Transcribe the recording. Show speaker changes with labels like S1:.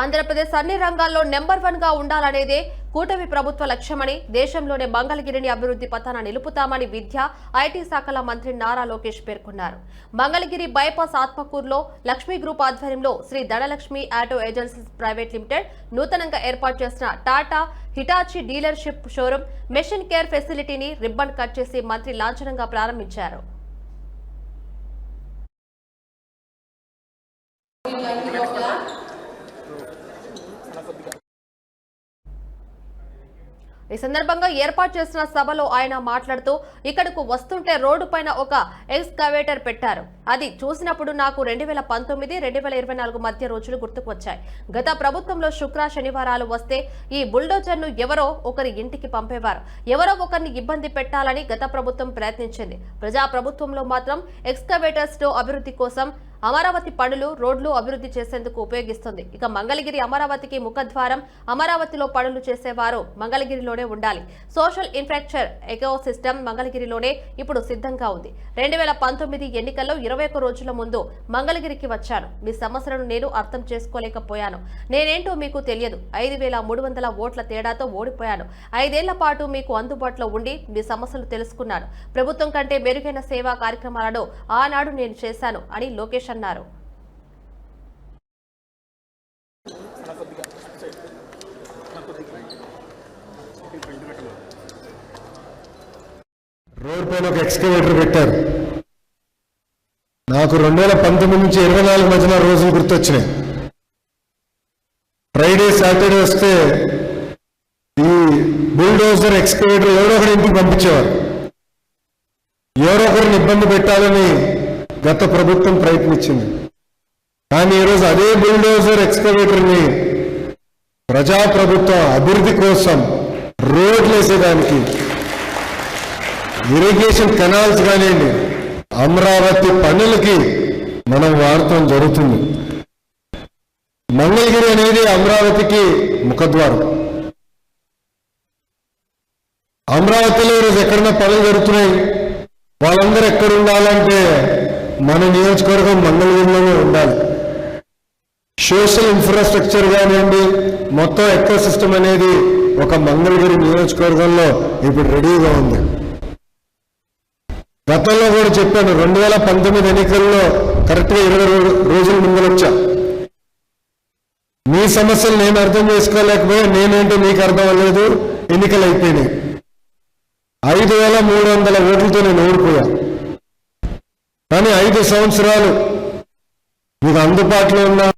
S1: ఆంధ్రప్రదేశ్ అన్ని రంగాల్లో నెంబర్ వన్గా ఉండాలనేదే కూటమి ప్రభుత్వ లక్ష్యమని దేశంలోనే మంగళగిరిని అభివృద్ధి పథాన నిలుపుతామని విద్య ఐటీ శాఖల మంత్రి నారా లోకేష్ పేర్కొన్నారు. మంగళగిరి బైపాస్ ఆత్మకూరులో లక్ష్మీ గ్రూప్ ఆధ్వర్యంలో Sri Dhanalakshmi auto agencies private limited నూతనంగా ఏర్పాటు చేసిన Tata Hitachi dealership showroom machine care ఫెసిలిటీని ribbon cut చేసి మంత్రి లాంఛనంగా ప్రారంభించారు. ఈ సందర్భంగా ఏర్పాటు చేసిన సభలో ఆయన మాట్లాడుతూ ఇక్కడకు వస్తుంటే రోడ్డు పైన ఒక ఎక్స్కవేటర్ పెట్టారు. అది చూసినప్పుడు నాకు రెండు వేల పంతొమ్మిది రెండు వేల ఇరవై నాలుగు మధ్య రోజులు గుర్తుకు వచ్చాయి గత ప్రభుత్వంలో శుక్ర శనివారాలు వస్తే ఈ బుల్డోజర్ను ఎవరో ఒకరి ఇంటికి పంపేవారు. ఎవరో ఒకరిని ఇబ్బంది పెట్టాలని గత ప్రభుత్వం ప్రయత్నించింది. ప్రజా ప్రభుత్వంలో మాత్రం ఎక్స్కవేటర్స్ అభివృద్ధి కోసం అమరావతి పనులు రోడ్లు అభివృద్ధి చేసేందుకు ఉపయోగిస్తుంది. ఇక మంగళగిరి అమరావతికి ముఖద్వారం అమరావతిలో పనులు చేసేవారు మంగళగిరిలోనే ఉండాలి. సోషల్ ఇన్ఫ్రాస్ట్రక్చర్ ఎకో సిస్టమ్ మంగళగిరిలోనే ఇప్పుడు సిద్ధంగా ఉంది. రెండు వేల పంతొమ్మిది ఎన్నికల్లో ఇరవై ఒక్క రోజుల ముందు మంగళగిరికి వచ్చాను. మీ సమస్యలను నేను అర్థం చేసుకోలేకపోయాను. నేనేంటో మీకు తెలియదు. ఐదు వేల మూడు వందల ఓట్ల తేడాతో ఓడిపోయాను. ఐదేళ్ళ పాటు మీకు అందుబాటులో ఉండి మీ సమస్యలు తెలుసుకున్నాను. ప్రభుత్వం కంటే మెరుగైన సేవా కార్యక్రమాలను ఆనాడు నేను చేశాను అని లోకేష్ అన్నారు.
S2: రోడ్ పైన ఒక ఎక్స్కవేటర్ పెట్టారు. నాకు రెండు వేల పంతొమ్మిది నుంచి ఇరవై నాలుగు మధ్యన రోజులు గుర్తొచ్చినాయి. ఫ్రైడే సాటర్డే వస్తే ఈ బుల్డోజర్ ఎక్స్కవేటర్ ఎవరో ఒకరి ఇంటికి పంపించేవారు. ఎవరో ఒకరిని ఇబ్బంది పెట్టాలని గత ప్రభుత్వం ప్రయత్నించింది. కానీ ఈరోజు అదే బుల్డోజర్ ఎక్స్కవేటర్ని ప్రజాప్రభుత్వం అభివృద్ధి కోసం రోడ్లు వేసేదానికి ఇరిగేషన్ కెనాల్స్ కానివ్వండి అమరావతి పనులకి మనం వాడటం జరుగుతుంది. మంగళగిరి అనేది అమరావతికి ముఖద్వారం. అమరావతిలో ఈరోజు ఎక్కడన్నా పనులు జరుగుతున్నాయి? వాళ్ళందరూ ఎక్కడ ఉండాలంటే మన నియోజకవర్గం మంగళగిరిలోనే ఉండాలి. సోషల్ ఇన్ఫ్రాస్ట్రక్చర్ కానివ్వండి మొత్తం ఎకో సిస్టమ్ అనేది ఒక మంగళగిరి నియోజకవర్గంలో ఇప్పుడు రెడీగా ఉంది. గతంలో కూడా చెప్పాను రెండు వేల పంతొమ్మిది ఎన్నికల్లో కరెక్ట్గా ఇరవై రోజులు రోజుల ముందు వచ్చా. మీ సమస్యలు నేను అర్థం చేసుకోలేకపోయా నేనేంటో మీకు అర్థం అవ్వలేదు ఎన్నికలు అయిపోయినాయి. ఐదు వేల మూడు వందల ఓట్లతో నేను ఓడిపోయాను ఐదు సంవత్సరాలు. మీకు అందుబాటులో ఉన్న